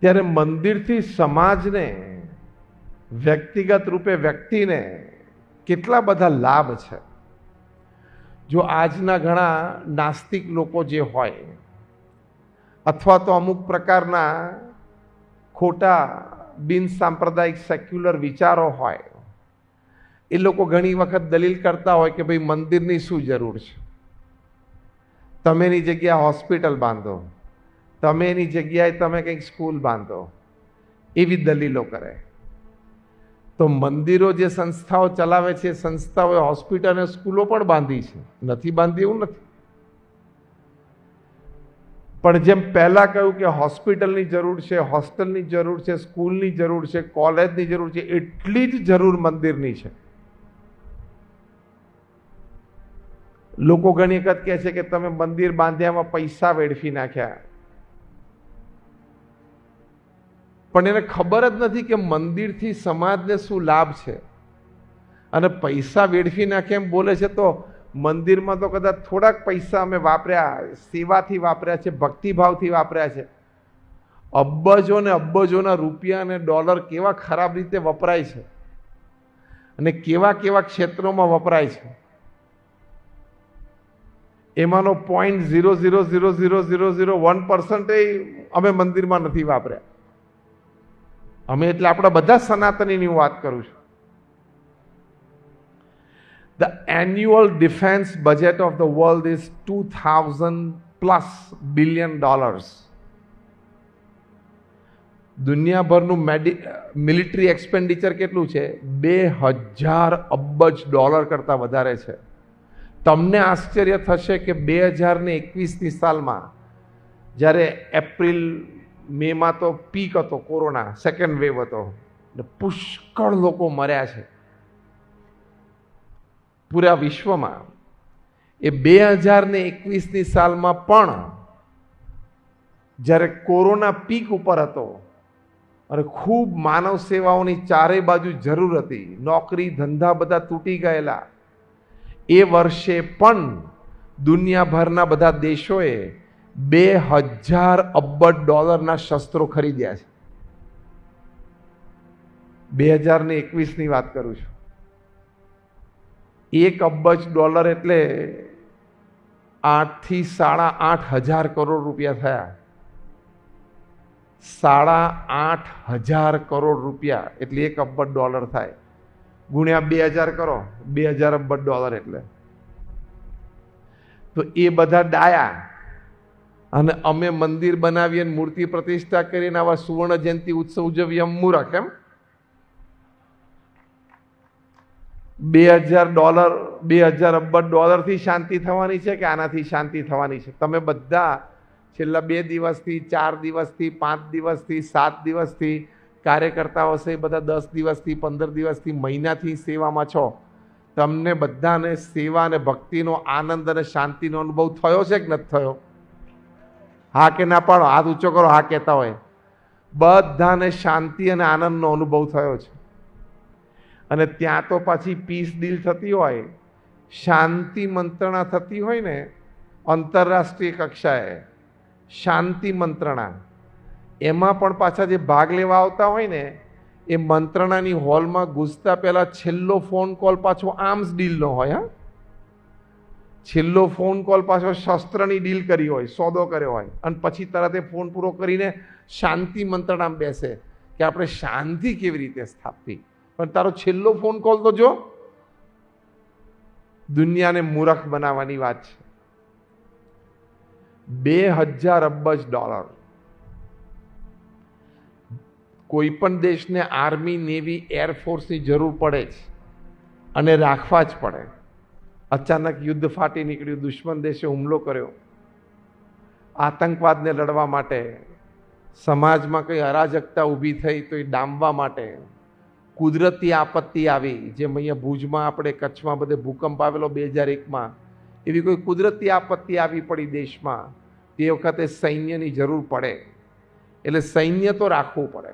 ત્યારે મંદિરથી સમાજને, વ્યક્તિગત રૂપે વ્યક્તિને કેટલા બધા લાભ છે. જો આજના ઘણા નાસ્તિક લોકો જે હોય, અથવા તો અમુક પ્રકારના ખોટા બિન સાંપ્રદાયિક સેક્યુલર વિચારો હોય, એ લોકો ઘણી વખત દલીલ કરતા હોય કે ભાઈ મંદિરની શું જરૂર છે? તમેની જગ્યા હોસ્પિટલ બાંધો. તમે એની જગ્યાએ તમે કંઈક સ્કૂલ બાંધો, એવી દલીલો કરે. તો મંદિરો જે સંસ્થાઓ ચલાવે છે સંસ્થાઓએ હોસ્પિટલ અને સ્કૂલો પણ બાંધી છે. નથી બાંધી એવું નથી. પણ જેમ પહેલાં કહ્યું કે હોસ્પિટલની જરૂર છે, હોસ્ટેલની જરૂર છે, સ્કૂલની જરૂર છે, કોલેજની જરૂર છે, એટલી જ જરૂર મંદિરની છે. લોકો ઘણી વખત કહે છે કે તમે મંદિર બાંધ્યામાં પૈસા વેડફી નાખ્યા. પણ એને ખબર જ નથી કે મંદિરથી સમાજને શું લાભ છે. અને પૈસા વેડફી નાખે એમ બોલે છે તો મંદિરમાં તો કદાચ થોડાક પૈસા અમે વાપર્યા, સેવાથી વાપર્યા છે, ભક્તિભાવથી વાપર્યા છે. અબ્બજો ને અબ્બજોના રૂપિયા અને ડોલર કેવા ખરાબ રીતે વપરાય છે. અને કેવા કેવા ક્ષેત્રોમાં વપરાય છે. એમાંનો point zero zero zero zero zero zero one percent અમે મંદિરમાં નથી વાપર્યા. અમે એટલે આપણા બધા સનાતનીની વાત કરું છું. The annual defense budget of the world is 2000 plus billion dollars. દુનિયાભરનું મેડિ મિલિટરી એક્સપેન્ડિચર કેટલું છે? બે હજાર અબજ ડોલર કરતાં વધારે છે. તમને આશ્ચર્ય થશે કે બે હજાર ને એકવીસની સાલમાં જ્યારે એપ્રિલ મેમાં તો પીક હતો, કોરોના સેકન્ડ વેવ હતો. એટલે પુષ્કળ લોકો મર્યા છે. પૂરા વિશ્વમાં એ બે હજાર ને એકવીસની સાલમાં પણ જ્યારે કોરોના પીક ઉપર હતો અને ખૂબ માનવ સેવાઓની ચારે બાજુ જરૂર હતી, નોકરી, ધંધા બધા તૂટી ગયેલા. એ વર્ષે પણ દુનિયાભરના બધા દેશોએ બે હજાર અબજ ડોલરના શસ્ત્રો ખરીદ્યા છે. બે હજાર ને એકવીસની વાત કરું છું. એક અબજ ડોલર એટલે આઠથી સાડા આઠ હજાર કરોડ રૂપિયા થયા. સાડા આઠ હજાર કરોડ રૂપિયા એટલે એક અબજ ડોલર થાય. ગુણ્યા બે હજાર કરો, બે હજાર અબજ ડોલર એટલે. તો એ બધા ડાયા. અને અમે મંદિર બનાવીએ મૂર્તિ પ્રતિષ્ઠા કરીને આવા સુવર્ણ જયંતિ ઉત્સવ ઉજવીએ એમ? બે હજાર ડોલર, બે હજાર અબજ ડોલરથી શાંતિ થવાની છે કે આનાથી શાંતિ થવાની છે? તમે બધા છેલ્લા બે દિવસથી, ચાર દિવસથી, પાંચ દિવસથી, સાત દિવસથી કાર્યકર્તાઓ છે બધા દસ દિવસથી, પંદર દિવસથી મહિનાથી સેવામાં છો. તમને બધાને સેવા અને ભક્તિનો આનંદ અને શાંતિનો અનુભવ થયો છે કે નથી થયો? હા કે ના પાડો, હાથ ઊંચો કરો, હા કહેતા હોય. બધાને શાંતિ અને આનંદનો અનુભવ થયો છે. અને ત્યાં તો પાછી પીસ ડીલ થતી હોય, શાંતિ મંત્રણા થતી હોય ને, આંતરરાષ્ટ્રીય કક્ષાએ શાંતિ મંત્રણા. એમાં પણ પાછા જે ભાગ લેવા આવતા હોય ને, એ મંત્રણાની હોલમાં ઘૂસતા પહેલાં છેલ્લો ફોન કોલ પાછો આર્મ્સ ડીલનો હોય, હા. છેલ્લો ફોન કોલ પાછો શસ્ત્રની ડીલ કરી હોય, સોદો કર્યો હોય, અને પછી તરત એ ફોન પૂરો કરીને શાંતિ મંત્રણામ બેસે કે આપણે શાંતિ કેવી રીતે સ્થાપવી. પણ તારો છેલ્લો ફોન કોલ તો જો, દુનિયાને મૂરખ બનાવવાની વાત છે. બે હજાર અબજ ડોલર કોઈ પણ દેશને આર્મી નેવી એરફોર્સની જરૂર પડે જ અને રાખવા જ પડે. અચાનક યુદ્ધ ફાટી નીકળ્યું, દુશ્મન દેશે હુમલો કર્યો. આતંકવાદને લડવા માટે, સમાજમાં કંઈ અરાજકતા ઊભી થઈ તો એ ડામવા માટે કુદરતી આપત્તિ આવી, જેમ અહીંયા ભુજમાં આપણે કચ્છમાં બધે ભૂકંપ આવેલો બે હજાર એકમાં. એવી કોઈ કુદરતી આપત્તિ આવી પડી દેશમાં, તે વખતે સૈન્યની જરૂર પડે. એટલે સૈન્ય તો રાખવું પડે.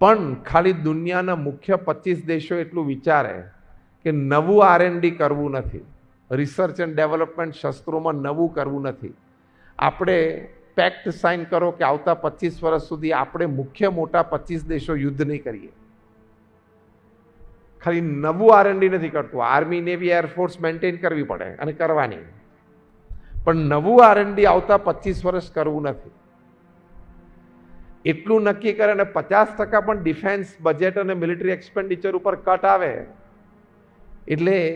પણ ખાલી દુનિયાના મુખ્ય પચીસ દેશો એટલું વિચારે કે નવું આરએનડી કરવું નથી. રિસર્ચ એન્ડ ડેવલપમેન્ટ શસ્ત્રોમાં નવું કરવું નથી. આપણે પેક્ટ સાઇન કરો કે આવતા પચીસ વર્ષ સુધી આપણે મુખ્ય મોટા પચીસ દેશો યુદ્ધ નહીં કરીએ. ખાલી નવું આરએનડી નથી કરતું. આર્મી નેવી એરફોર્સ મેન્ટેન કરવી પડે અને કરવાની. પણ નવું આરએનડી આવતા પચીસ વર્ષ કરવું નથી. એટલું નક્કી કરે અને પચાસ ટકા પણ ડિફેન્સ બજેટ અને મિલિટરી એક્સપેન્ડિચર ઉપર કટ આવે. એટલે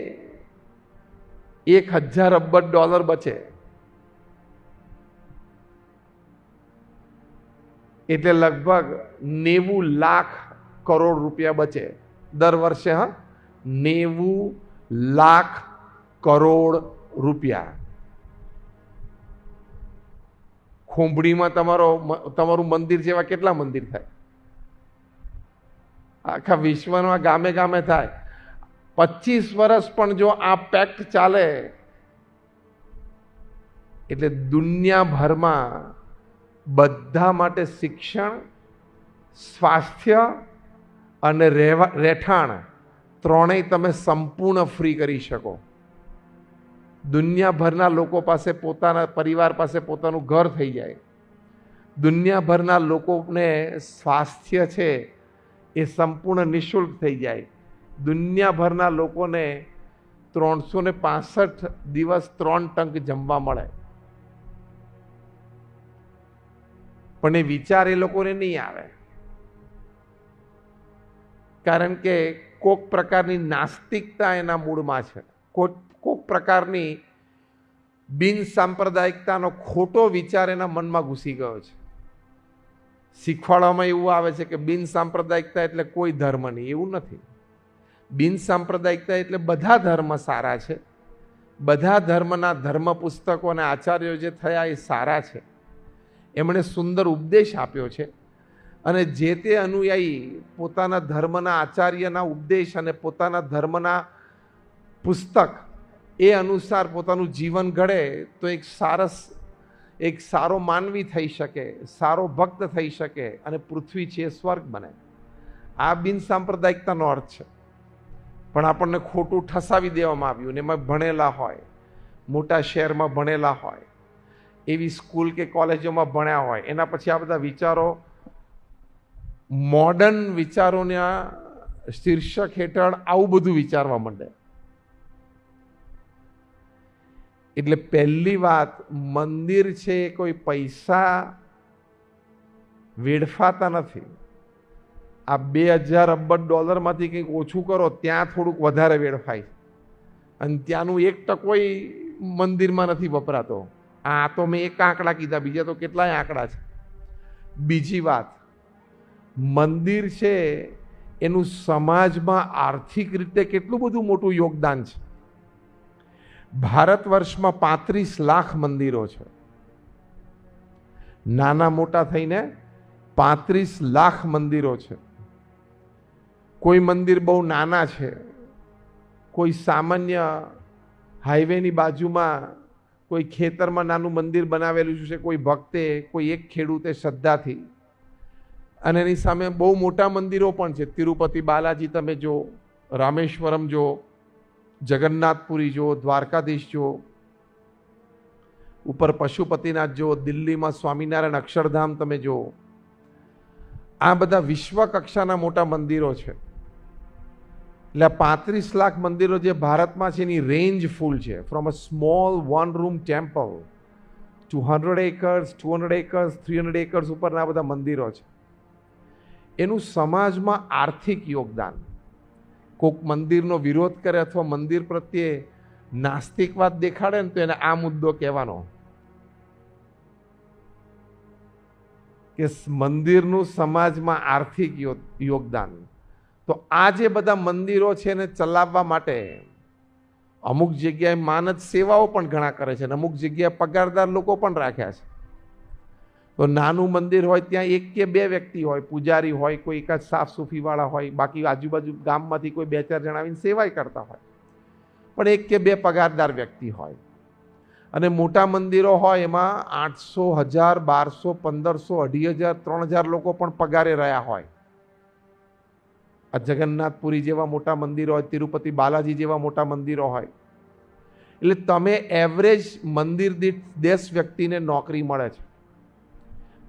એક હજાર અબજ ડોલર બચે. એટલે લગભગ નેવું લાખ કરોડ રૂપિયા બચે. દર વર્ષે, હા, નેવું લાખ કરોડ રૂપિયા. ખોંભડીમાં તમારો તમારું મંદિર જેવા કેટલા મંદિર થાય? આખા વિશ્વમાં ગામે ગામે થાય. પચીસ વર્ષ પણ જો આ પેક્ટ ચાલે, એટલે દુનિયાભરમાં બધા માટે શિક્ષણ, સ્વાસ્થ્ય અને રહેવા, રહેઠાણ ત્રણેય તમે સંપૂર્ણ ફ્રી કરી શકો. દુનિયાભરના લોકો પાસે પોતાના પરિવાર પાસે પોતાનું ઘર થઈ જાય. દુનિયાભરના લોકોને સ્વાસ્થ્ય છે એ સંપૂર્ણ નિઃશુલ્ક થઈ જાય. દુનિયાભરના લોકોને ત્રણસો ને પાસઠ દિવસ ત્રણ ટંક જમવા મળે. પણ એ વિચાર એ લોકોને નહીં આવે. કારણ કે કોક પ્રકારની નાસ્તિકતા એના મૂળમાં છે. કોક કોક પ્રકારની બિન સાંપ્રદાયિકતાનો ખોટો વિચાર એના મનમાં ઘૂસી ગયો છે. શીખવાડવામાં એવું આવે છે કે બિન સાંપ્રદાયિકતા એટલે કોઈ ધર્મ નહીં, એવું નથી. બિન સાંપ્રદાયિકતા એટલે બધા ધર્મ સારા છે. બધા ધર્મના ધર્મ પુસ્તકો અને આચાર્યો જે થયા એ સારા છે. એમણે સુંદર ઉપદેશ આપ્યો છે. અને જે તે અનુયાયી પોતાના ધર્મના આચાર્યના ઉપદેશ અને પોતાના ધર્મના પુસ્તક એ અનુસાર પોતાનું જીવન ઘડે તો એક સારસ, એક સારો માનવી થઈ શકે, સારો ભક્ત થઈ શકે અને પૃથ્વી છે સ્વર્ગ બને. આ બિન સાંપ્રદાયિકતાનો અર્થ છે. પણ આપણને ખોટું ઠસાવી દેવામાં આવ્યું ને એમાં ભણેલા હોય, મોટા શહેરમાં ભણેલા હોય, એવી સ્કૂલ કે કોલેજોમાં ભણ્યા હોય, એના પછી આ બધા વિચારો મોડર્ન વિચારોના શીર્ષક હેઠળ આવું બધું વિચારવા માંડે. એટલે પહેલી વાત, મંદિર છે એ કોઈ પૈસા વેડફાતા નથી. આ બે હજાર અબજ ડોલરમાંથી કંઈક ઓછું કરો, ત્યાં થોડુંક વધારે વેડફાય અને ત્યાંનું એક ટકોય મંદિરમાં નથી વપરાતો. આ તો મેં એક આંકડા કીધા, બીજા તો કેટલાય આંકડા છે. બીજી વાત, મંદિર છે, એનું સમાજમાં આર્થિક રીતે કેટલું બધું મોટું યોગદાન છે. ભારત વર્ષમાં પાંત્રીસ લાખ મંદિરો છે. નાના મોટા થઈને પાંત્રીસ લાખ મંદિરો છે. કોઈ મંદિર બહુ નાના છે, કોઈ સામાન્ય હાઈવેની બાજુમાં કોઈ ખેતરમાં નાનું મંદિર બનાવેલું છે, કોઈ ભક્તે, કોઈ એક ખેડૂતે શ્રદ્ધાથી. અને એની સામે બહુ મોટા મંદિરો પણ છે. તિરુપતિ બાલાજી તમે જો, રામેશ્વરમ જો, જગન્નાથપુરી જો, દ્વારકાધીશ જો, ઉપર પશુપતિનાથ જો, દિલ્હીમાં સ્વામિનારાયણ અક્ષરધામ તમે જો, આ બધા વિશ્વ કક્ષાના મોટા મંદિરો છે. એટલે પાંત્રીસ લાખ મંદિરો જે ભારતમાં છે એની રેન્જ ફૂલ છે. From a small one room temple two hundred acres two hundred acres three hundred acres ઉપરના બધા મંદિરો છે. એનું સમાજમાં આર્થિક યોગદાન. કોઈક મંદિરનો વિરોધ કરે અથવા મંદિર પ્રત્યે નાસ્તિકવાદ દેખાડે ને તો એને આ મુદ્દો કહેવાનો. કે મંદિરનું સમાજમાં આર્થિક યોગદાન. તો આ જે બધા મંદિરો છે એને ચલાવવા માટે અમુક જગ્યાએ માનદ સેવાઓ પણ ઘણા કરે છે અને અમુક જગ્યાએ પગારદાર લોકો પણ રાખ્યા છે. તો નાનું મંદિર હોય ત્યાં એક કે બે વ્યક્તિ હોય, પૂજારી હોય, કોઈ એકાદ સાફ સુફીવાળા હોય, બાકી આજુબાજુ ગામમાંથી કોઈ બે ચાર જણાવીને સેવાય કરતા હોય. પણ એક કે બે પગારદાર વ્યક્તિ હોય. અને મોટા મંદિરો હોય એમાં આઠસો, હજાર, બારસો, પંદરસો, અઢી હજાર, ત્રણ હજાર લોકો પણ પગારે રહ્યા હોય. આ જગન્નાથપુરી જેવા મોટા મંદિરો હોય, તિરુપતિ બાલાજી જેવા મોટા મંદિરો હોય. એટલે તમે એવરેજ મંદિર દીઠ દસ વ્યક્તિને નોકરી મળે છે.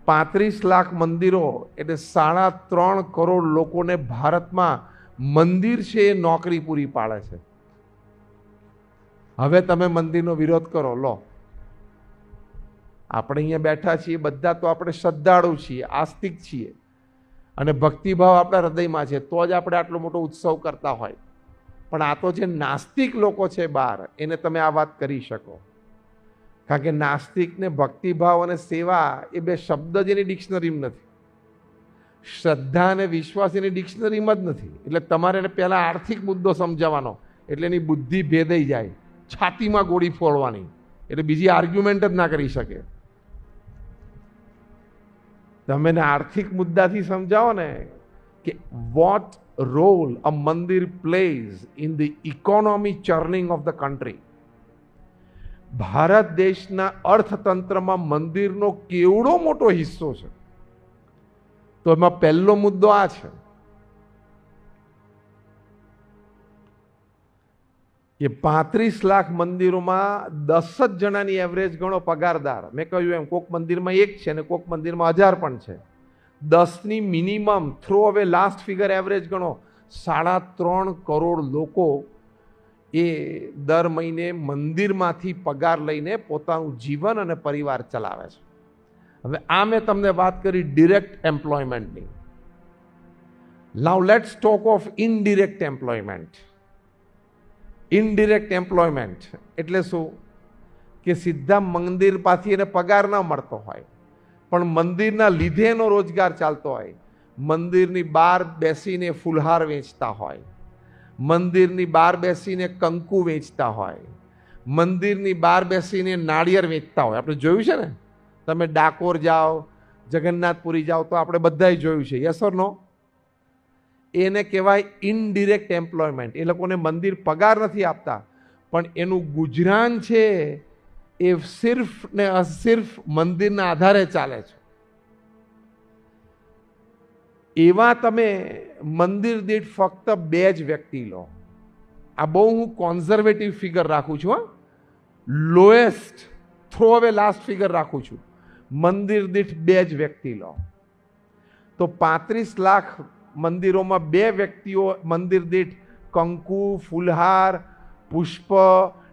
પાંત્રીસ લાખ મંદિરો એટલે સાડા ત્રણ કરોડ લોકોને ભારતમાં મંદિર છે એ નોકરી પૂરી પાડે છે. હવે તમે મંદિરનો વિરોધ કરો, લો. આપણે અહીંયા બેઠા છીએ, બધા તો આપણે શ્રદ્ધાળુ છીએ, આસ્તિક છીએ. અને ભક્તિભાવ આપણા હૃદયમાં છે, તો જ આપણે આટલો મોટો ઉત્સવ કરતા હોય. પણ આ તો જે નાસ્તિક લોકો છે બહાર, એને તમે આ વાત કરી શકો. કારણ કે નાસ્તિકને ભક્તિભાવ અને સેવા એ બે શબ્દ જ એની ડિક્શનરીમાં નથી. શ્રદ્ધા અને વિશ્વાસ એની ડિક્શનરીમાં જ નથી. એટલે તમારે એને પહેલાં આર્થિક મુદ્દો સમજાવવાનો. એટલે એની બુદ્ધિ ભેદાઈ જાય. છાતીમાં ગોળી ફોડવાની. એટલે બીજી આર્ગ્યુમેન્ટ જ ના કરી શકે. તમે એને આર્થિક મુદ્દાથી સમજાવો ને કે what role a mandir plays in the economy churning of the country Bharat દેશના અર્થતંત્રમાં મંદિરનો કેવડો મોટો હિસ્સો છે? તો એમાં પહેલો મુદ્દો આ છે. એ પાંત્રીસ લાખ મંદિરોમાં દસ જ જણાની એવરેજ ગણો પગારદાર. મેં કહ્યું એમ, કોક મંદિરમાં એક છે ને કોક મંદિરમાં હજાર પણ છે. દસની મિનિમમ થ્રો હવે લાસ્ટ ફિગર એવરેજ ગણો. સાડા ત્રણ કરોડ લોકો એ દર મહિને મંદિરમાંથી પગાર લઈને પોતાનું જીવન અને પરિવાર ચલાવે છે. હવે આ મેં તમને વાત કરી direct એમ્પ્લોયમેન્ટની now let's talk of indirect employment indirect employment એટલે શું? કે સીધા મંદિર પાસે એને પગાર ન મળતો હોય. પણ મંદિરના લીધે એનો રોજગાર ચાલતો હોય. મંદિરની બહાર બેસીને ફુલહાર વેચતા હોય. મંદિરની બહાર બેસીને કંકુ વેચતા હોય. મંદિરની બહાર બેસીને નાળિયેર વેચતા હોય. આપણે જોયું છે ને? તમે ડાકોર જાઓ, જગન્નાથપુરી જાઓ તો આપણે બધાય જોયું છે. યસ ઓર નો એને કહેવાય ઇનડિરેક્ટ એમ્પ્લોયમેન્ટ એ લોકોને મંદિર પગાર નથી આપતા. પણ એનું ગુજરાન છે, એ સિર્ફ ને સિર્ફ મંદિરના આધારે ચાલે છે. એવા તમે મંદિર દીઠ ફક્ત બે જ વ્યક્તિ લો. આ બહુ હું કોન્ઝર્વેટિવ ફિગર રાખું છું lowest throw away last figure રાખું છું. મંદિર દીઠ બે જ વ્યક્તિ લો. તો પાંત્રીસ લાખ મંદિરોમાં બે વ્યક્તિઓ મંદિર દીઠ કંકુ, ફૂલહાર, પુષ્પ,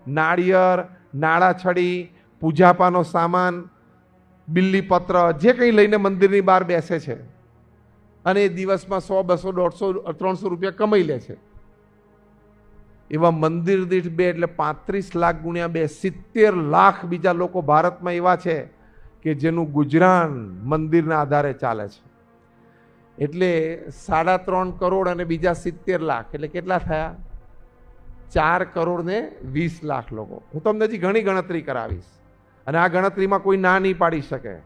નાળિયેર, નાળાછડી, પૂજાપાનો સામાન, બિલ્લીપત્ર, જે કંઈ લઈને મંદિરની બહાર બેસે છે. અને એ દિવસમાં સો, બસો, દોઢસો, ત્રણસો રૂપિયા કમાઈ લે છે. એવા મંદિર દીઠ બે એટલે પાંત્રીસ લાખ ગુણ્યા બે, સિત્તેર લાખ બીજા લોકો ભારતમાં એવા છે કે જેનું ગુજરાન મંદિરના આધારે ચાલે છે. એટલે સાડા ત્રણ કરોડ અને બીજા સિત્તેર લાખ. એટલે કેટલા થયા? ચાર કરોડ ને વીસ લાખ લોકો. હું તમને હજી ઘણી ગણતરી કરાવીશ. અને આ ગણતરીમાં કોઈ ના નહીં પાડી શકે.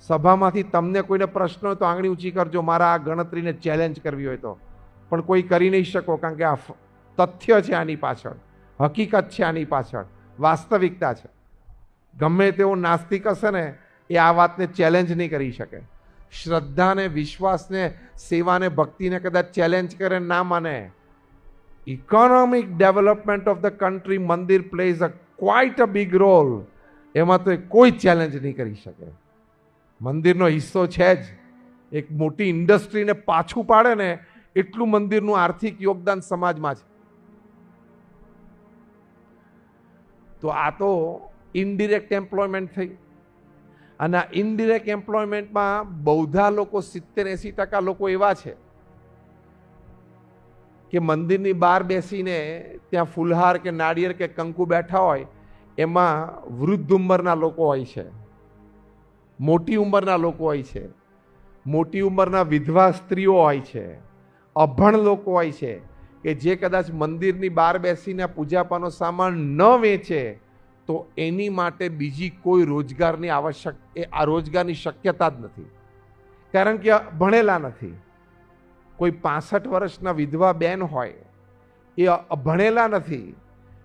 સભામાંથી તમને કોઈને પ્રશ્ન હોય તો આંગળી ઊંચી કરજો. મારા આ ગણતરીને ચેલેન્જ કરવી હોય તો. પણ કોઈ કરી નહીં શકો કારણ કે આ તથ્ય છે આની પાછળ. હકીકત છે આની પાછળ. વાસ્તવિકતા છે. ગમે તેવો નાસ્તિક હશે ને, એ આ વાતને ચેલેન્જ નહીં કરી શકે. શ્રદ્ધાને, વિશ્વાસને, સેવાને, ભક્તિને કદાચ ચેલેન્જ કરે ના માને. Economic development of the country મંદિર plays a quite a big role એમાં તો એ કોઈ ચેલેન્જ નહીં કરી શકે. મંદિરનો હિસ્સો છે જ. એક મોટી ઇન્ડસ્ટ્રીને પાછું પાડે ને, એટલું મંદિરનું આર્થિક યોગદાન સમાજમાં છે. તો આ તો ઇનડિરેક્ટ એમ્પ્લોયમેન્ટ થઈ. અને આ ઇનડિરેક્ટ એમ્પ્લોયમેન્ટમાં બૌદ્ધા લોકો સિત્તેર એંસી ટકા લોકો એવા છે કે મંદિરની બહાર બેસીને ત્યાં ફુલહાર કે નાળિયેર કે કંકુ બેઠા હોય, એમાં વૃદ્ધ ઉંમરના લોકો હોય છે. મોટી ઉંમરના લોકો હોય છે. મોટી ઉંમરના વિધવા સ્ત્રીઓ હોય છે. અભણ લોકો હોય છે કે જે કદાચ મંદિરની બહાર બેસીને પૂજાપાનો સામાન ન વેચે તો એની માટે બીજી કોઈ રોજગારની આવશ્યક, એ આ રોજગારની શક્યતા જ નથી. કારણ કે ભણેલા નથી. કોઈ પાસઠ વર્ષના વિધવા બેન હોય, એ ભણેલા નથી,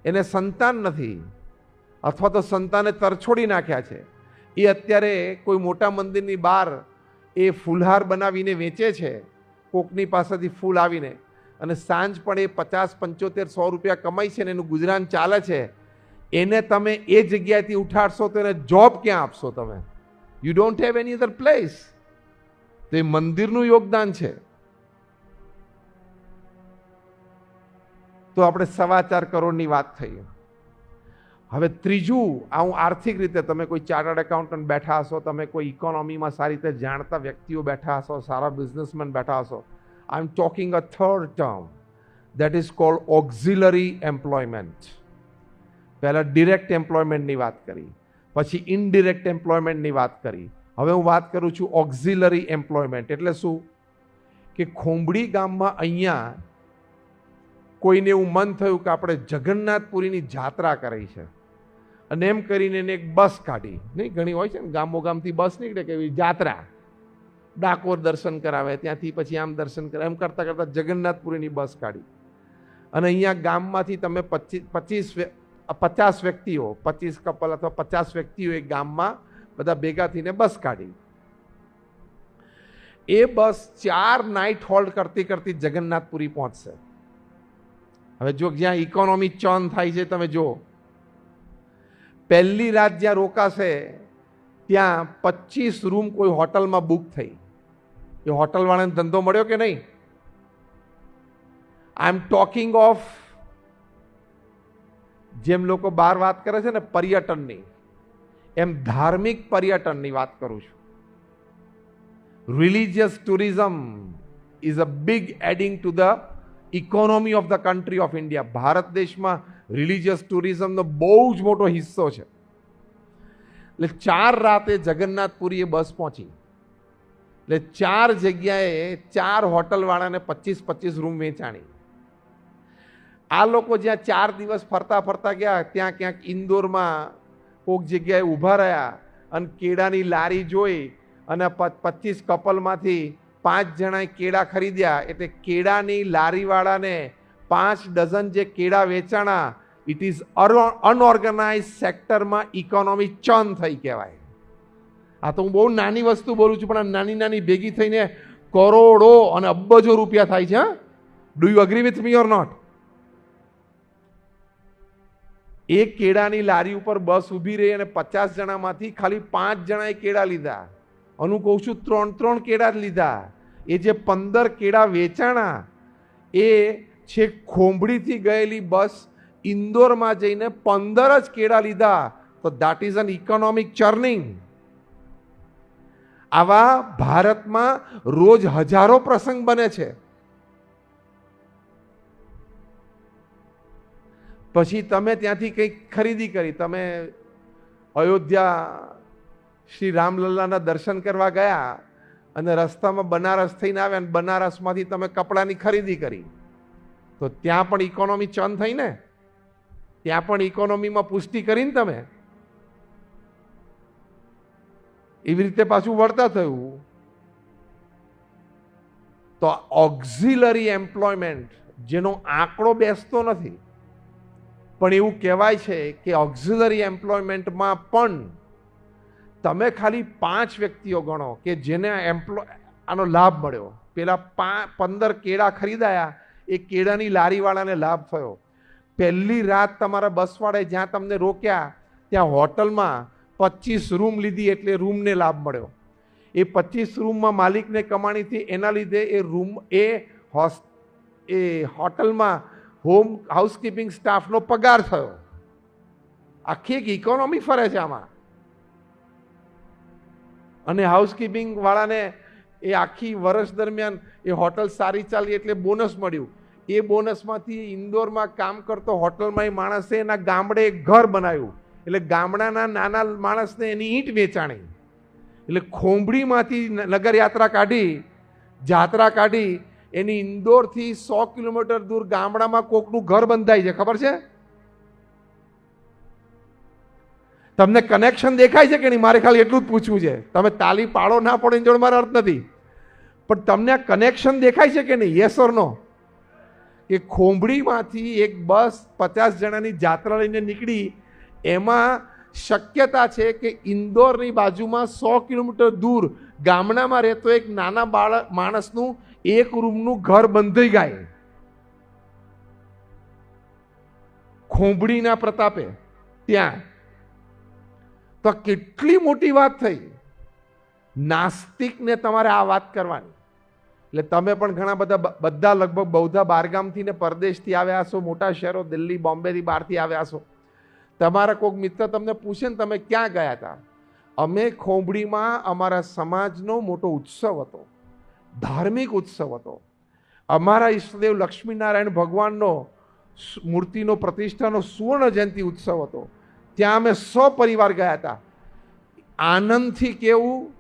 એને સંતાન નથી, અથવા તો સંતાને તરછોડી નાખ્યા છે, એ અત્યારે કોઈ મોટા મંદિરની બહાર એ ફૂલહાર બનાવીને વેચે છે, કોકની પાસેથી ફૂલ આવીને, અને સાંજ પણ એ પચાસ પંચોતેર સો રૂપિયા કમાય છે ને એનું ગુજરાન ચાલે છે એને તમે એ જગ્યાએથી ઉઠાડશો તો એને જોબ ક્યાં આપશો તમે? You don't have any other place તો એ મંદિરનું યોગદાન છે. તો આપણે સવા ચાર કરોડની વાત થઈ. હવે ત્રીજું, આ હું આર્થિક રીતે તમે કોઈ ચાર્ટર્ડ એકાઉન્ટન્ટ બેઠા હશો, તમે કોઈ ઇકોનોમીમાં સારી રીતે જાણતા વ્યક્તિઓ બેઠા હશો, સારા બિઝનેસમેન બેઠા હશો. I am talking a third term that is called auxiliary employment પહેલાં ડિરેક્ટ એમ્પ્લોયમેન્ટની વાત કરી, પછી ઇનડિરેક્ટ એમ્પ્લોયમેન્ટની વાત કરી. હવે હું વાત કરું છું ઓક્ઝિલરી એમ્પ્લોયમેન્ટ એટલે શું? કે ખોંબડી ગામમાં અહીંયા કોઈને એવું મન થયું કે આપણે જગન્નાથપુરીની જાત્રા કરી છે. અને એમ કરીને એને એક બસ કાઢી. નહીં, ઘણી હોય છે ને, ગામો ગામથી બસ નીકળે કે એવી જાત્રા. ડાકોર દર્શન કરાવે, ત્યાંથી પછી આમ દર્શન કરાવે, એમ કરતાં કરતાં જગન્નાથપુરીની બસ કાઢી. અને અહીંયા ગામમાંથી તમે પચીસ પચીસ પચાસ વ્યક્તિઓ, પચીસ કપલ અથવા પચાસ વ્યક્તિઓ એક ગામમાં બધા ભેગા થઈને બસ કાઢી. એ બસ ચાર નાઇટ હોલ્ડ કરતી કરતી જગન્નાથપુરી પહોંચશે. હવે જો જ્યાં ઇકોનોમી ચર્ન થાય છે, તમે જો પહેલી રાત જ્યાં રોકાશે, ત્યાં પચીસ રૂમ કોઈ હોટલમાં બુક થઈ. એ હોટલવાળાને ધંધો મળ્યો કે નહીં? આઈ એમ ટોકિંગ ઓફ જેમ લોકો બહાર વાત કરે છે ને પર્યટનની, એમ ધાર્મિક પર્યટનની વાત કરું છું. Religious tourism is a big adding to the economy of the country of India Bharat દેશમાં રિલિજિયસ ટુરિઝમનો બહુ જ મોટો હિસ્સો છે. એટલે ચાર રાતે જગન્નાથપુરી એ બસ પહોંચી. એટલે ચાર જગ્યાએ ચાર હોટલવાળાને પચીસ પચીસ રૂમ વેચાણી. આ લોકો જ્યાં ચાર દિવસ ફરતા ફરતા ગયા, ત્યાં ક્યાંક ઇન્દોરમાં કોઈક જગ્યાએ ઊભા રહ્યા અને કેળાની લારી જોઈ અને પચીસ કપલમાંથી પાંચ જણાએ કેળા ખરીદ્યા. એટલે કેળાની લારીવાળાને પાંચ ડઝન જે કેળા વેચાણા ઇટ ઇઝ અનઓર્ગનાઇઝ સેક્ટરમાં ઇકોનોમી ચન થઈ કહેવાય. આ તો હું બહુ નાની વસ્તુ બોલું છું, પણ આ નાની નાની ભેગી થઈને કરોડો અને અબજો રૂપિયા થાય છે do you agree with me or not એક કેળાની લારી ઉપર બસ ઊભી રહી અને પચાસ જણામાંથી ખાલી પાંચ જણાએ કેળા લીધા. અનુ કહું છું, ત્રણ ત્રણ કેળા જ લીધા. એ જે પંદર કેળા વેચાણા, એ છેક ખોંભડીથી ગયેલી બસ ઇન્દોરમાં જઈને પંદર જ કેળા લીધા. તો that is an economic churning આવા ભારતમાં રોજ હજારો પ્રસંગ બને છે. પછી તમે ત્યાંથી કંઈક ખરીદી કરી. તમે અયોધ્યા શ્રી રામલલ્લાના દર્શન કરવા ગયા અને રસ્તામાં બનારસ થઈને આવ્યા અને બનારસમાંથી તમે કપડાની ખરીદી કરી. તો ત્યાં પણ ઇકોનોમી ચન થઈ ને? ત્યાં પણ ઇકોનોમીમાં પુષ્ટિ કરીને તમે? એવી રીતે પાછું વળતા થયું. તો ઓક્ઝિલરી એમ્પ્લોયમેન્ટ જેનો આંકડો બેસતો નથી. પણ એવું કહેવાય છે કે ઓક્ઝિલરી એમ્પ્લોયમેન્ટમાં પણ તમે ખાલી પાંચ વ્યક્તિઓ ગણો કે જેને એમ્પ્લોય આનો લાભ મળ્યો. પેલા પા, પંદર કેળા ખરીદાયા એ કેળાની લારીવાળાને લાભ થયો. પહેલી રાત તમારા બસવાળે જ્યાં તમને રોક્યા, ત્યાં હોટલમાં પચીસ રૂમ લીધી એટલે રૂમને લાભ મળ્યો. એ પચીસ રૂમમાં માલિકને કમાણીથી એના લીધે એ રૂમ, એ હોસ, એ હોટલમાં હોમ હાઉસકીપિંગ સ્ટાફનો પગાર થયો. આખી એક ઇકોનોમી ફરે છે આમાં. અને હાઉસકીપિંગ વાળાને એ આખી વર્ષ દરમિયાન એ હોટલ સારી ચાલી એટલે બોનસ મળ્યું. એ બોનસમાંથી ઇન્દોરમાં કામ કરતો હોટલમાં એ માણસે એના ગામડે એક ઘર બનાવ્યું. એટલે ગામડાના નાના માણસને એની ઈંટ વેચાણી. એટલે ખોંભડીમાંથી નગરયાત્રા કાઢી, જાત્રા કાઢી એની ઇન્દોરથી સો કિલોમીટર દૂર ગામડામાં કોકનું ઘર બંધાય છે, ખબર છે? તમને કનેક્શન દેખાય છે કે નહીં? મારે ખાલી એટલું જ પૂછવું છે. તમે તાલી પાડો ના પડો એની જોડે મારો અર્થ નથી. પણ તમને આ કનેક્શન દેખાય છે કે નહીં? યસ નો કે ખોંભડીમાંથી એક બસ પચાસ જણાની જાત્રા લઈને નીકળી, એમાં શક્યતા છે કે ઇન્દોરની બાજુમાં સો કિલોમીટર દૂર ગામડામાં રહેતો એક નાના બાળક માણસનું એક રૂમનું ઘર બંધાઈ ગાય. ખોંભડીના પ્રતાપે ત્યાં. તો કેટલી મોટી વાત થઈ. નાસ્તિકને તમારે આ વાત કરવાની. એટલે તમે પણ ઘણા બધા બધા લગભગ બૌદ્ધા બારગામથી ને પરદેશથી આવ્યા છો મોટા શહેરો, દિલ્હી, બોમ્બેથી બહારથી આવ્યા છો તમારા કોઈક મિત્ર તમને પૂછે ને તમે ક્યાં ગયા હતા? અમે ખોંભડીમાં અમારા સમાજનો મોટો ઉત્સવ હતો. ધાર્મિક ઉત્સવ હતો. અમારા ઈષ્ટદેવ લક્ષ્મીનારાયણ ભગવાનનો મૂર્તિનો પ્રતિષ્ઠાનો સુવર્ણ જયંતિ ઉત્સવ હતો. ત્યાં અમે સપરિવાર ગયા હતા. આનંદથી કેવું,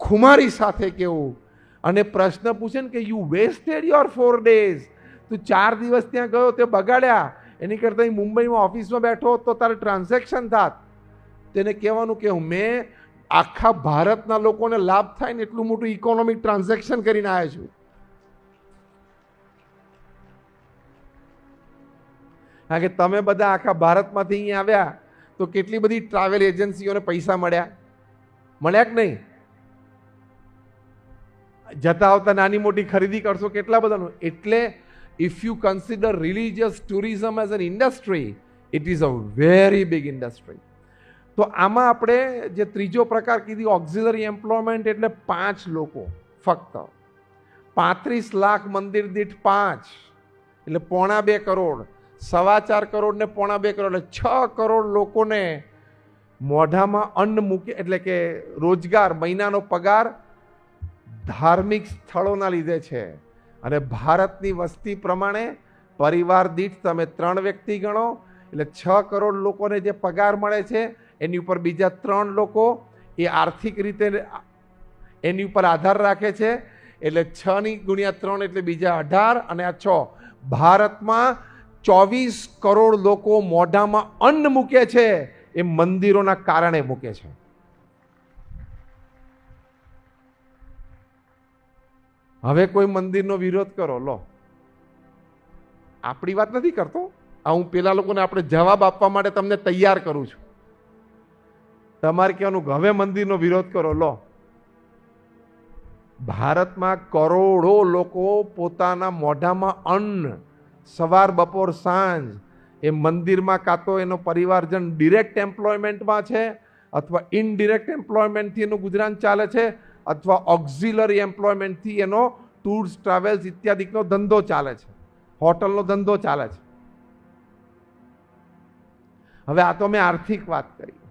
ખુમારી સાથે કેવું. અને પ્રશ્ન પૂછે ને કે you wasted your four days તું ચાર દિવસ ત્યાં ગયો, તે બગાડ્યા. એની કરતાં મુંબઈમાં ઓફિસમાં બેઠો તો તારે ટ્રાન્ઝેક્શન થાત. તેને કહેવાનું કે મેં આખા ભારતના લોકોને લાભ થાય ને એટલું મોટું ઇકોનોમિક ટ્રાન્ઝેક્શન કરીને આવ્યા છું. કારણ કે તમે બધા આખા ભારતમાંથી અહીંયા આવ્યા તો કેટલી બધી ટ્રાવેલ એજન્સીઓને પૈસા મળ્યા? મળ્યા કે નહીં? જતા આવતા નાની મોટી ખરીદી કરશો કેટલા બધાનું? એટલે if you consider religious tourism as an industry it is a very big industry તો આમાં આપણે જે ત્રીજો પ્રકાર કીધી ઓક્ઝિલરી એમ્પ્લોયમેન્ટ એટલે પાંચ લોકો ફક્ત. પાંત્રીસ લાખ મંદિર દીઠ પાંચ, એટલે પોણા બે કરોડ. સવા ચાર કરોડ ને પોણા બે કરોડ, એટલે છ કરોડ લોકોને મોઢામાં અન્ન મૂકે, એટલે કે રોજગાર, મહિનાનો પગાર ધાર્મિક સ્થળોના લીધે છે. અને ભારતની વસ્તી પ્રમાણે પરિવાર દીઠ તમે ત્રણ વ્યક્તિ ગણો, એટલે છ કરોડ લોકોને જે પગાર મળે છે એની ઉપર બીજા ત્રણ લોકો એ આર્થિક રીતે એની ઉપર આધાર રાખે છે. એટલે છની ગુણ્યા ત્રણ એટલે બીજા અઢાર અને આ છ. ભારતમાં ચોવીસ કરોડ લોકો મોઢામાં અન્ન મૂકે છે. એ મંદિરોના કારણે મૂકે છે. હવે કોઈ મંદિરનો વિરોધ કરો, લો. આપણી વાત નથી કરતો. આ હું પેલા લોકોને આપણે જવાબ આપવા માટે તમને તૈયાર કરું છું. તમારે કહેવાનું હવે મંદિરનો વિરોધ કરો, લો. ભારતમાં કરોડો લોકો પોતાના મોઢામાં અન્ન, સવાર, બપોર, સાંજ, એ મંદિરમાં કાં તો એનો પરિવારજન ડિરેક્ટ એમ્પ્લોયમેન્ટમાં છે અથવા ઇનડિરેક્ટ એમ્પ્લોયમેન્ટથી એનું ગુજરાન ચાલે છે અથવા ઓક્ઝિલરી એમ્પ્લોયમેન્ટથી એનો ટૂર્સ ટ્રાવેલ્સ ઇત્યાદિનો ધંધો ચાલે છે. હોટલનો ધંધો ચાલે છે. હવે આ તો મેં આર્થિક વાત કરી.